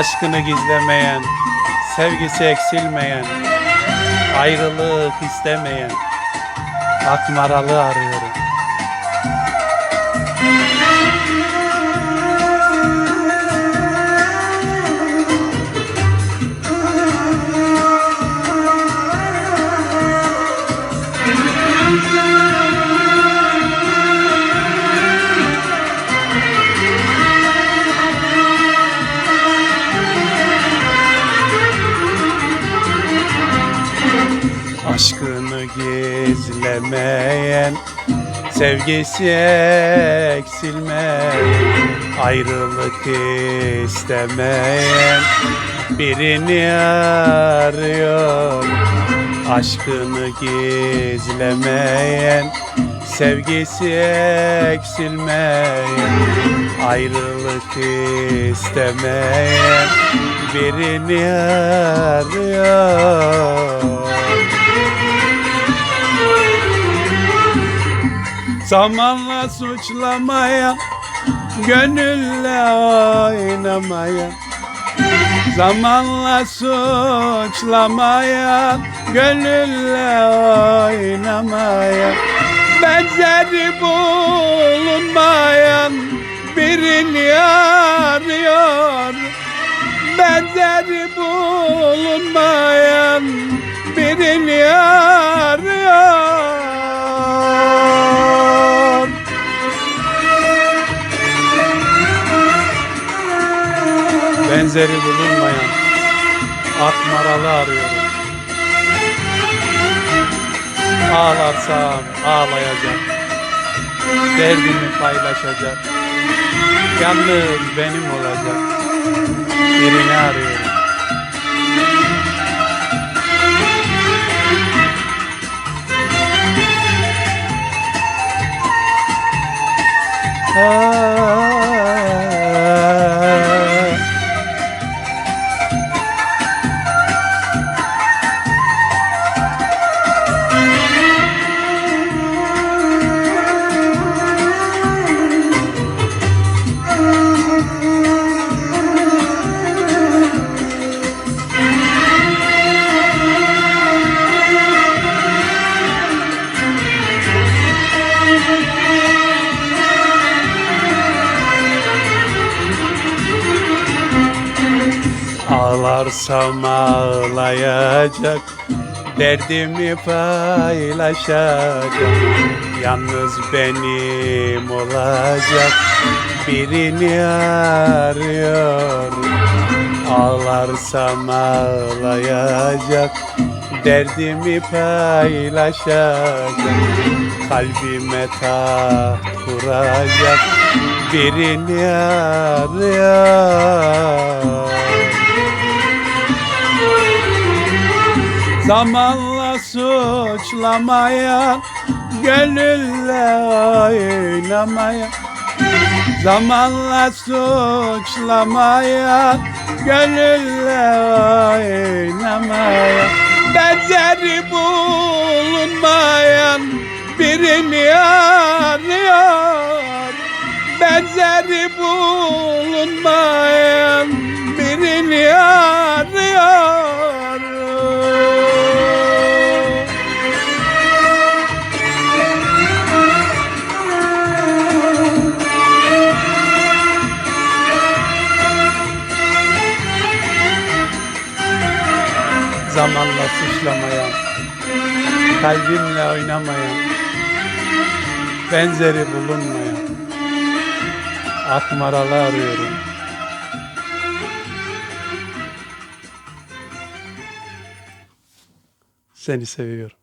Aşkını gizlemeyen, sevgisi eksilmeyen, ayrılık istemeyen Akmaralı arıyorum. Aşkını gizlemeyen Sevgisi eksilmeyen Ayrılık istemeyen Birini arıyor Aşkını gizlemeyen Sevgisi eksilmeyen Ayrılık istemeyen Birini arıyor Zamanla suçlamaya, gönülle oynamaya. Zamanla suçlamaya, gönülle oynamaya. Benzeri bulunmayan birini arıyor. Benzeri bulunmayan birini arıyor Benzeri bulunmayan Akmaralı arıyorum. Ağlarsam ağlayacak Derdimi paylaşacak Yalnız benim olacak. Birini arıyorum. Ah. Ağlarsam ağlayacak Derdimi paylaşacak. Yalnız benim olacak Birini arıyor. Ağlarsam ağlayacak Derdimi paylaşacak. Kalbime taht kuracak Birini arıyor Zamanla suçlamaya, gönülle oynamaya. Zamanla suçlamaya, gönülle oynamaya. Benzeri bulunmayan birini arıyor. Benzeri bulunmayan Zamanla suçlamayan, kalbimle oynamayan, benzeri bulunmayan, akmaralı arıyorum. Seni seviyorum.